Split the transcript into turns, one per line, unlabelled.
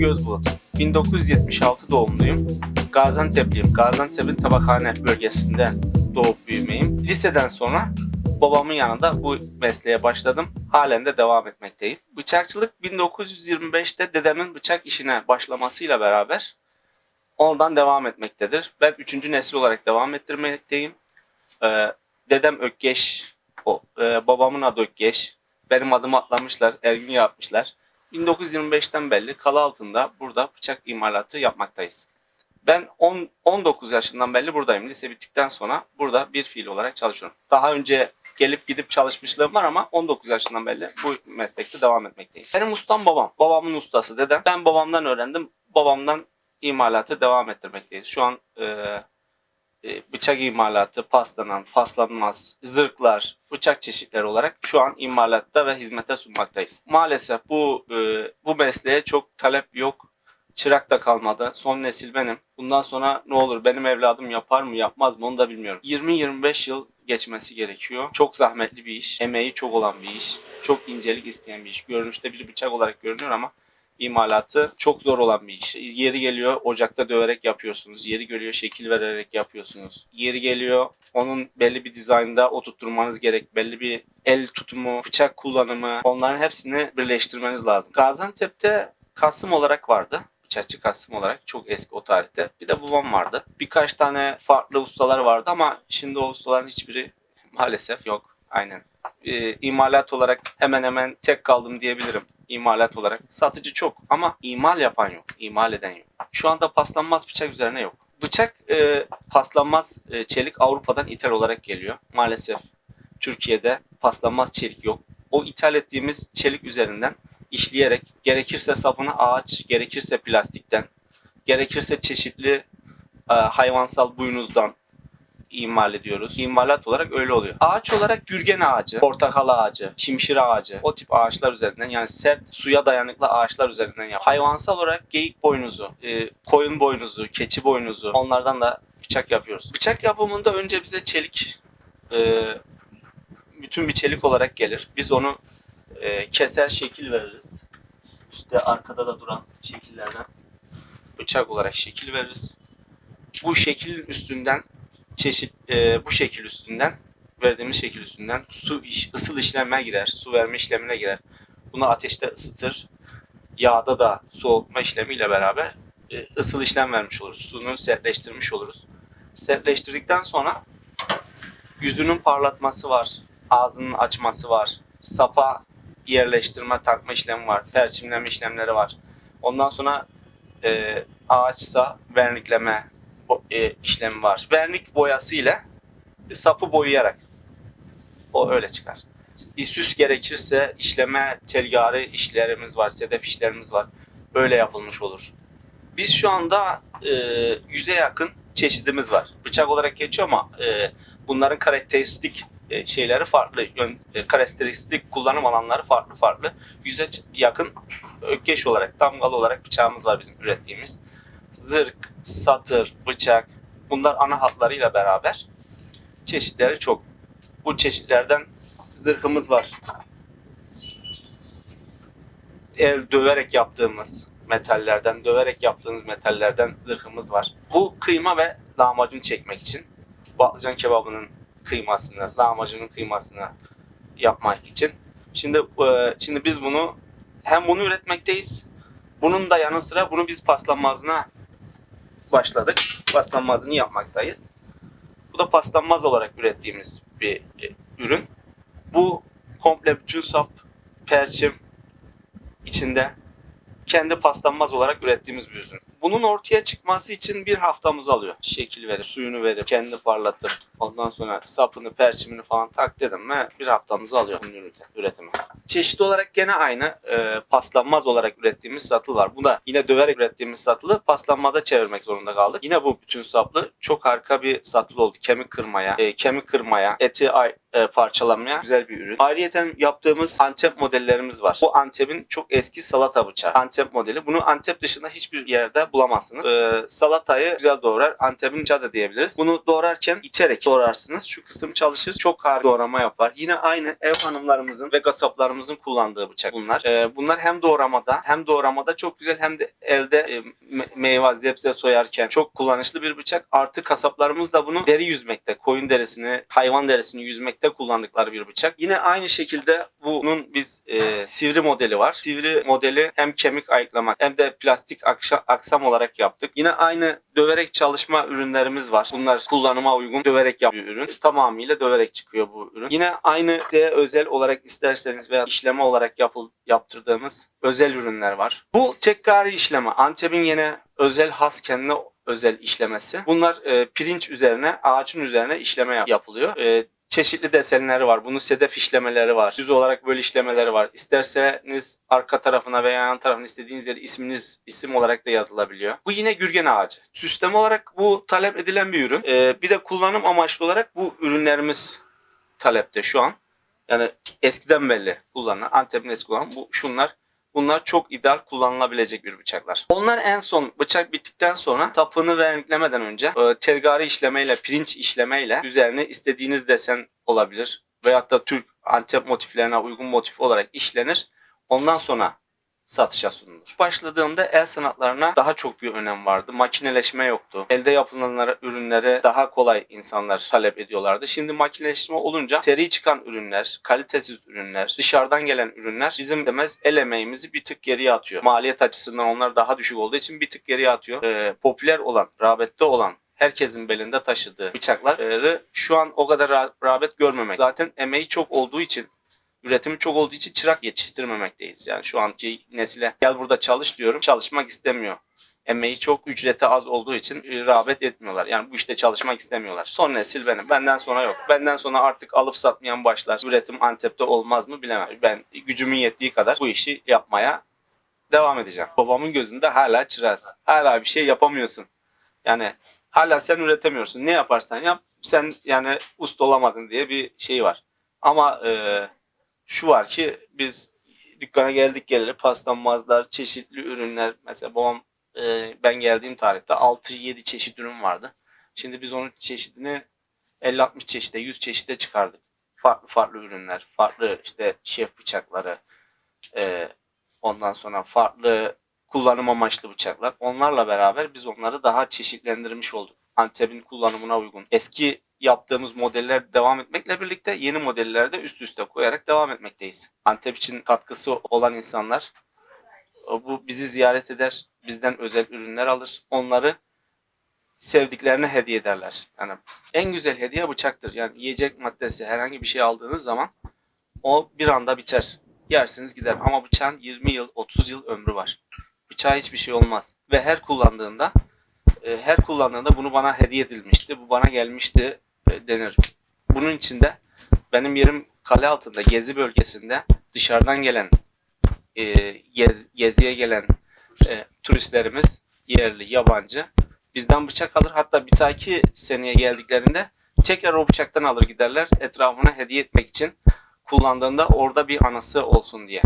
Adım Gözbulut. 1976 doğumluyum. Gaziantep'liyim. Gaziantep'in Tabakhane bölgesinde doğup büyümeyim. Liseden sonra babamın yanında bu mesleğe başladım. Halen de devam etmekteyim. Bıçakçılık 1925'te dedemin bıçak işine başlamasıyla beraber ondan devam etmektedir. Ben üçüncü nesil olarak devam ettirmekteyim. Ee, dedem Ökkeş, o, e, babamın adı Ökkeş. Benim adımı atlamışlar, Ergün yapmışlar. 1925'ten belli kala altında burada bıçak imalatı yapmaktayız. Ben 10, 19 yaşından belli buradayım. Lise bittikten sonra burada bir fiil olarak çalışıyorum. Daha önce gelip gidip çalışmışlığım var ama 19 yaşından belli bu meslekte devam etmekteyim. Benim ustam babam. Babamın ustası dedem. Ben babamdan öğrendim. Babamdan imalatı devam ettirmekteyiz. Şu an e, bıçak imalatı, paslanan, paslanmaz, zırhlar, bıçak çeşitleri olarak şu an imalatta ve hizmete sunmaktayız. Maalesef bu e, bu mesleğe çok talep yok. Çırak da kalmadı. Son nesil benim. Bundan sonra ne olur benim evladım yapar mı yapmaz mı onu da bilmiyorum. 20-25 yıl geçmesi gerekiyor. Çok zahmetli bir iş. Emeği çok olan bir iş. Çok incelik isteyen bir iş. Görünüşte bir bıçak olarak görünüyor ama imalatı çok zor olan bir iş. Yeri geliyor ocakta döverek yapıyorsunuz. Yeri geliyor şekil vererek yapıyorsunuz. Yeri geliyor onun belli bir dizaynda oturtturmanız gerek. Belli bir el tutumu, bıçak kullanımı onların hepsini birleştirmeniz lazım. Gaziantep'te Kasım olarak vardı. Bıçakçı Kasım olarak çok eski o tarihte. Bir de babam vardı. Birkaç tane farklı ustalar vardı ama şimdi o ustaların hiçbiri maalesef yok. Aynen. Ee, imalat olarak hemen hemen tek kaldım diyebilirim imalat olarak. Satıcı çok ama imal yapan yok. imal eden yok. Şu anda paslanmaz bıçak üzerine yok. Bıçak e, paslanmaz e, çelik Avrupa'dan ithal olarak geliyor. Maalesef Türkiye'de paslanmaz çelik yok. O ithal ettiğimiz çelik üzerinden işleyerek gerekirse sapını ağaç, gerekirse plastikten, gerekirse çeşitli e, hayvansal boynuzdan imal ediyoruz. İmalat olarak öyle oluyor. Ağaç olarak gürgen ağacı, portakal ağacı, şimşir ağacı o tip ağaçlar üzerinden yani sert suya dayanıklı ağaçlar üzerinden yap. Hayvansal olarak geyik boynuzu, e, koyun boynuzu, keçi boynuzu onlardan da bıçak yapıyoruz. Bıçak yapımında önce bize çelik e, bütün bir çelik olarak gelir. Biz onu e, keser şekil veririz. İşte arkada da duran şekillerden bıçak olarak şekil veririz. Bu şekil üstünden çeşit e, bu şekil üstünden verdiğimiz şekil üstünden su iş, ısıl işleme girer, su verme işlemine girer. Bunu ateşte ısıtır. Yağda da soğutma işlemiyle beraber e, ısıl işlem vermiş oluruz. Sunu sertleştirmiş oluruz. Sertleştirdikten sonra yüzünün parlatması var, ağzının açması var, sapa yerleştirme, takma işlemi var, perçimleme işlemleri var. Ondan sonra e, ağaçsa vernikleme e, işlemi var. Vernik boyası ile sapı boyayarak o öyle çıkar. İsüs gerekirse işleme telgari işlerimiz var, sedef işlerimiz var. Böyle yapılmış olur. Biz şu anda e, yüze yakın çeşidimiz var. Bıçak olarak geçiyor ama e, bunların karakteristik e, şeyleri farklı. Yön, e, karakteristik kullanım alanları farklı farklı. Yüze yakın ökkeş olarak, damgalı olarak bıçağımız var bizim ürettiğimiz. Zırk, satır, bıçak bunlar ana hatlarıyla beraber çeşitleri çok. Bu çeşitlerden zırhımız var. El döverek yaptığımız metallerden, döverek yaptığımız metallerden zırhımız var. Bu kıyma ve lahmacun çekmek için patlıcan kebabının kıymasını, lahmacunun kıymasını yapmak için. Şimdi e, şimdi biz bunu hem bunu üretmekteyiz. Bunun da yanı sıra bunu biz paslanmazına başladık. Paslanmazını yapmaktayız. Bu da paslanmaz olarak ürettiğimiz bir e, ürün. Bu komple bütün sap, perçim içinde kendi paslanmaz olarak ürettiğimiz bir ürün. Bunun ortaya çıkması için bir haftamız alıyor. Şekil verip, suyunu verip, kendi parlatıp, ondan sonra sapını, perçimini falan tak dedim mi bir haftamızı alıyor bunun üreti- üretimi. Çeşit olarak gene aynı e, paslanmaz olarak ürettiğimiz satıl var. Bu da yine döverek ürettiğimiz satılı paslanmaza çevirmek zorunda kaldık. Yine bu bütün saplı çok harika bir satıl oldu. Kemik kırmaya, e, kemik kırmaya, eti e, parçalamaya güzel bir ürün. Ayrıyeten yaptığımız Antep modellerimiz var. Bu Antep'in çok eski salata bıçağı. Antep modeli. Bunu Antep dışında hiçbir yerde bulamazsınız. E, salatayı güzel doğrar. Antep'in cadı diyebiliriz. Bunu doğrarken içerek sorarsınız. Şu kısım çalışır. Çok harika doğrama yapar. Yine aynı ev hanımlarımızın ve kasaplarımızın kullandığı bıçak bunlar. Ee, bunlar hem doğramada hem doğramada çok güzel hem de elde e, me- meyve, zebze soyarken çok kullanışlı bir bıçak. Artı kasaplarımız da bunu deri yüzmekte, koyun derisini, hayvan derisini yüzmekte kullandıkları bir bıçak. Yine aynı şekilde bunun biz e, sivri modeli var. Sivri modeli hem kemik ayıklamak hem de plastik akşa- aksam olarak yaptık. Yine aynı döverek çalışma ürünlerimiz var. Bunlar kullanıma uygun döverek yapıyor ürün. Tamamıyla döverek çıkıyor bu ürün. Yine aynı de özel olarak isterseniz veya işleme olarak yapıl, yaptırdığımız özel ürünler var. Bu tekrari işleme. Antep'in yine özel has kendine özel işlemesi. Bunlar e, pirinç üzerine, ağaçın üzerine işleme yap- yapılıyor. E, çeşitli desenleri var. Bunun sedef işlemeleri var. Düz olarak böyle işlemeleri var. İsterseniz arka tarafına veya yan tarafına istediğiniz yere isminiz isim olarak da yazılabiliyor. Bu yine gürgen ağacı. Süsleme olarak bu talep edilen bir ürün. Ee, bir de kullanım amaçlı olarak bu ürünlerimiz talepte şu an. Yani eskiden belli kullanılan, Antep'in eski kullanan bu şunlar. Bunlar çok ideal kullanılabilecek bir bıçaklar. Onlar en son bıçak bittikten sonra sapını verniklemeden önce e, telgari işlemeyle, pirinç işlemeyle üzerine istediğiniz desen olabilir. Veyahut da Türk Antep motiflerine uygun motif olarak işlenir. Ondan sonra satışa sunulur. Başladığımda el sanatlarına daha çok bir önem vardı. Makineleşme yoktu. Elde yapılan ürünlere daha kolay insanlar talep ediyorlardı. Şimdi makineleşme olunca seri çıkan ürünler, kalitesiz ürünler, dışarıdan gelen ürünler bizim demez el emeğimizi bir tık geriye atıyor. Maliyet açısından onlar daha düşük olduğu için bir tık geriye atıyor. Ee, popüler olan, rağbette olan herkesin belinde taşıdığı bıçakları şu an o kadar ra- rağbet görmemek. Zaten emeği çok olduğu için üretimi çok olduğu için çırak yetiştirmemekteyiz. Yani şu anki nesile gel burada çalış diyorum. Çalışmak istemiyor. Emeği çok, ücreti az olduğu için e, rağbet etmiyorlar. Yani bu işte çalışmak istemiyorlar. Son nesil benim. Benden sonra yok. Benden sonra artık alıp satmayan başlar. Üretim Antep'te olmaz mı bilemem. Ben gücümün yettiği kadar bu işi yapmaya devam edeceğim. Babamın gözünde hala çıraz. Hala bir şey yapamıyorsun. Yani hala sen üretemiyorsun. Ne yaparsan yap sen yani usta olamadın diye bir şey var. Ama e, şu var ki biz dükkana geldik geleli paslanmazlar, çeşitli ürünler. Mesela babam e, ben geldiğim tarihte 6-7 çeşit ürün vardı. Şimdi biz onun çeşidini 50-60 çeşide, 100 çeşide çıkardık. Farklı farklı ürünler, farklı işte şef bıçakları, e, ondan sonra farklı kullanım amaçlı bıçaklar. Onlarla beraber biz onları daha çeşitlendirmiş olduk. Antep'in kullanımına uygun. Eski yaptığımız modeller devam etmekle birlikte yeni modelleri de üst üste koyarak devam etmekteyiz. Antep için katkısı olan insanlar bu bizi ziyaret eder, bizden özel ürünler alır. Onları sevdiklerine hediye ederler. Yani en güzel hediye bıçaktır. Yani yiyecek maddesi herhangi bir şey aldığınız zaman o bir anda biter. Yersiniz gider. Ama bıçağın 20 yıl, 30 yıl ömrü var. Bıçağa hiçbir şey olmaz. Ve her kullandığında e, her kullandığında bunu bana hediye edilmişti, bu bana gelmişti e, denir. Bunun için de benim yerim kale altında, gezi bölgesinde dışarıdan gelen, e, gez- geziye gelen e, turistlerimiz, yerli, yabancı bizden bıçak alır. Hatta bir dahaki seneye geldiklerinde tekrar o bıçaktan alır giderler etrafına hediye etmek için kullandığında orada bir anısı olsun diye.